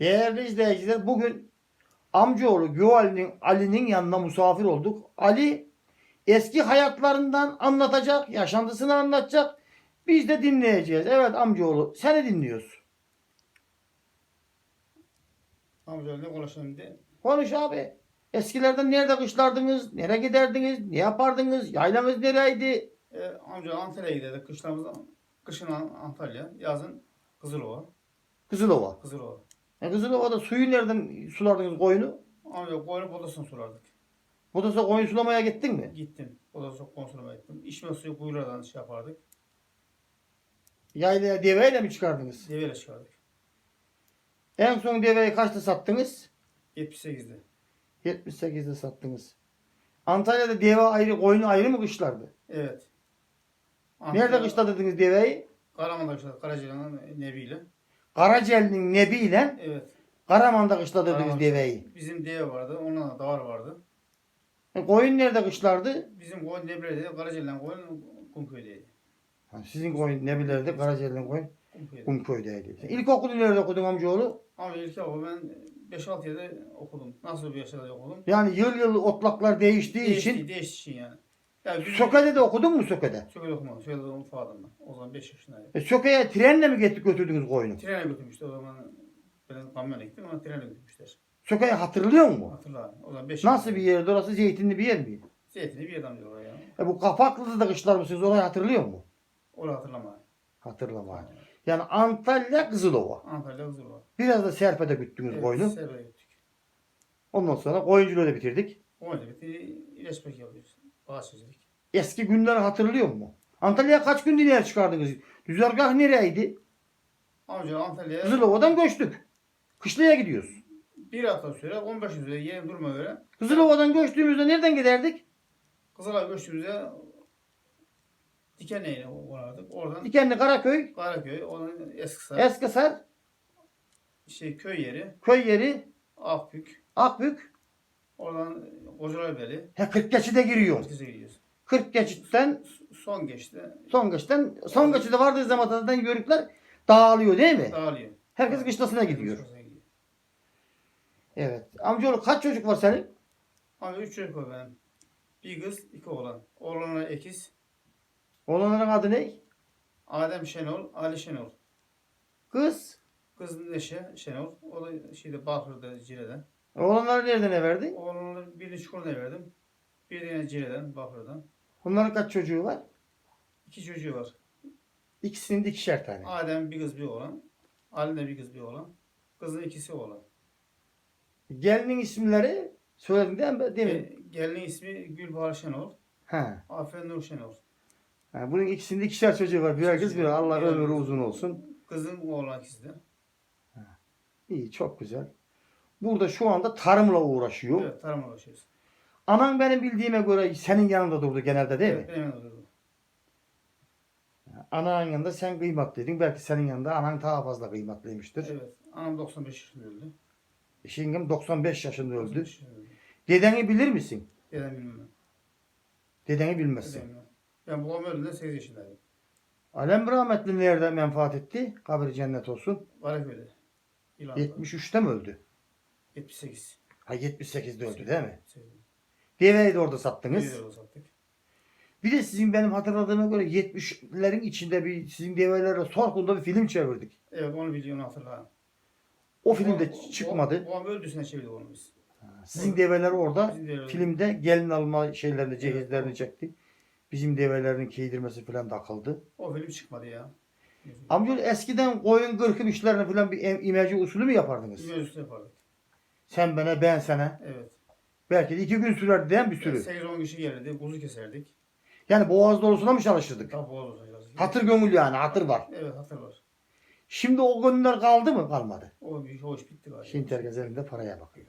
Değerli izleyiciler bugün amcaoğlu Güvali'nin Ali'nin yanına misafir olduk. Ali eski hayatlarından anlatacak, yaşantısını anlatacak. Biz de dinleyeceğiz. Evet amcaoğlu seni dinliyoruz. Amca ne konuşalım de. Konuş abi. Eskilerden nerede kışlardınız? Nereye giderdiniz? Ne yapardınız? Yaylanız nereydi? E, amca Antalya'ya giderdik. Kışlamızda, kışın An- Antalya, yazın Kızılova. Kızılova. Kızılova. E Kızılova'da suyu nereden sulardınız koyunu? Amca koyunu bodasını sulardık. Budasa koyun sulamaya gittin mi? Gittim. Bodasını konsoluma gittim. İçme suyu kuyulardan şey yapardık. Yaylaya deveyle mi çıkardınız? Deveyle çıkardık. En son deveyi kaçta sattınız? 78'de. 78'de sattınız. Antalya'da deve ayrı, koyun ayrı mı kışlardı? Evet. Nerede kışladınız deveyi? Karaman'da kışladık. Karaca'nın nebiyle. Karacel'in nebiyle Evet. Karaman'da kışladınız Karaman. deveyi. Bizim deve vardı. Onunla da davar vardı. E, koyun nerede kışlardı? Bizim koyun Nebre'de, Karaca'yla koyun Kumköy'deydi. Ha, sizin koyun nebilerde Karacel'in koyun Kumköy'de. Kumköy'deydi. İlkokulu nerede okudun amcaoğlu? Ama ilk yapı ben 5-6 yerde okudum. Nasıl bir yaşta okudum? Yani yıl yıl otlaklar değiştiği Değişti, için değişti için yani. Yani biz Söke'de de okudun mu Söke'de? Söke'de okumadım. Söke'de okumadım ben. O zaman 5 yaşındaydım. E, Söke'ye trenle mi getirip götürdünüz koyunu? Trene götürmüştü o zaman. Ben kamyona gittim ama trene götürmüşler. Söke'yi hatırlıyor musun? Hatırla. O zaman 5 Nasıl bir yerdi orası? Zeytinli bir yer miydi? Zeytinli bir adam diyorlar ya. E, bu Kapaklı'da da kışlar mısınız? Orayı hatırlıyor musun? Onu hatırlama. Hatırlama. Yani Antalya Kızılova. Antalya Huzurlu. Biraz da Serpe'de güttünüz Evet, koyunu. Server'e gittik. Ondan sonra koyunculuğu da bitirdik. O da bitti. İlaçpek yapıyoruz. Bağışçılık. Eski günleri hatırlıyor musun? Antalya'ya kaç gün dinler çıkardınız? Düzergah nereydi? Amca Antalya'ya Kızılova'dan göçtük. Kışlaya gidiyoruz. bir hafta süre 15 gün süre yerim durma göre Kızılova'dan göçtüğümüzde nereden giderdik? Kızılay göçtüğümüzde Dikenli'ye uğradık. Oradan Dikenli Karaköy, Karaköy, onun Eskisar, Eskisar, şey köy yeri, köy yeri, Akbük, Akbük. Oradan Kocalaribeli, He 40 geçide giriyor. Merkez'e gidiyoruz. 40 geçitten Son geçti, son geçitten son geçide vardığı zaman zaten yörükler dağılıyor değil mi? dağılıyor. Herkes kışlasına gidiyor. Kışlasına gidiyor. Evet. Amcaoğlu kaç çocuk var senin? Ama üç çocuk var benim. Bir kız, iki oğlan. Oğlanlara ikiz. Oğlanların adı ne? Adem Şenol, Ali Şenol. Kız. Kız Neşe Şenol. O da şeyde Bahır'da, Cire'den. Oğlanları nereden ne verdin? Oğlanları birini Çukur'da verdim. Bir de Cire'den, Bahır'dan. Bunların kaç çocuğu var? İki çocuğu var. İkisinin de ikişer tane. Adem bir kız bir oğlan. Ali de bir kız bir oğlan. Kızın ikisi oğlan. Gelinin isimleri söyledin değil mi? Değil mi? Ge- Gelinin ismi Gülbahar Şenol. Ha. Aferin Nur Şenol. ha. Bunun ikisinde ikişer çocuğu var. Birer kız bir Allah Birer ömrü uzun olsun. Kızın oğlan ikisi de. İyi çok güzel. Burada şu anda tarımla uğraşıyor. Evet tarımla uğraşıyoruz. Anan benim bildiğime göre senin yanında durdu genelde değil mi? Evet, benim yanımda durdu. Ananın yanında sen kıymetliydin. Belki senin yanında anan daha fazla kıymetliymiştir. Evet. Anam 95 yaşında öldü. Şingim 95 yaşında öldü. 95 yaşında öldü. Dedeni bilir misin? Dedem bilmem. Dedeni bilmezsin. Dedem bilmem. Ben babam öldüğünde 8 yaşındaydım. Alem rahmetli nerede menfaat etti? Kabri cennet olsun. Karaköy'de. İlan'da. 73'te mi öldü? 78. Ha 78'de öldü değil mi? 78. Deveyi de orada sattınız. Bir yıl sattık. Bir de sizin benim hatırladığıma göre 70'lerin içinde bir sizin develerle Sorkun'da bir film çevirdik. Evet onu biliyorum hatırlarım. O filmde Babam- çıkmadı. Babam öldüğüne çevirdik onu biz. Sizin develer orada Bizim develer- filmde gelin alma şeylerini, cehizlerini çekti. Bizim develerin giydirmesi falan takıldı. O film çıkmadı ya. Amca eskiden koyun kırkım işlerini falan bir em- imece usulü mü yapardınız? Biz üstü yapardık. Sen bana ben sana. Evet. Belki de iki gün sürerdi değil mi bir sürü? 8-10 kişi gelirdi. Kuzu keserdik. Yani boğaz dolusuna mı çalışırdık? Daha boğaz olacağız. Hatır gönül yani hatır var. Evet hatır var. Şimdi o günler kaldı mı? Kalmadı. O, o iş bitti galiba. Şimdi herkes elinde paraya bakıyor.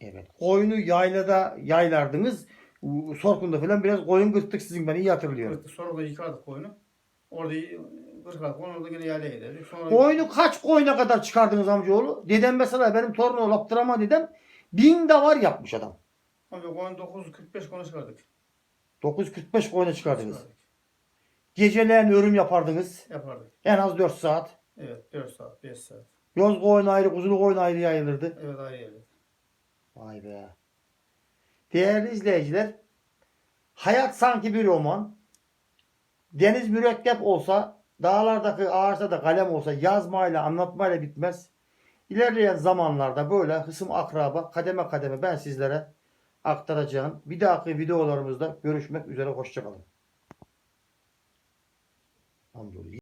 Evet. Koyunu yaylada yaylardınız. Sorkun'da falan biraz koyun kırttık sizin ben iyi hatırlıyorum. Sonra da yıkardık koyunu. Orada y- kırkardık. Onu orada yine yaylaya giderdik. Sonra Koyunu kaç koyuna kadar çıkardınız amcaoğlu? Dedem mesela benim torunu Abdurrahman dedem bin davar yapmış adam. Abi koyun 9.45 konu çıkardık. 945 koyuna çıkardınız. Çıkardık. Geceleyin örüm yapardınız. Yapardık. En az 4 saat. Evet 4 saat 5 saat. Yoz koyun ayrı, kuzulu koyun ayrı yayılırdı. Evet ayrı yerde. Vay be. Değerli izleyiciler, hayat sanki bir roman. Deniz mürekkep olsa, dağlardaki ağaçta da kalem olsa yazmayla, anlatmayla bitmez. İlerleyen zamanlarda böyle hısım akraba kademe kademe ben sizlere aktaracağım. Bir dahaki videolarımızda görüşmek üzere. Hoşçakalın. Hamdolsun.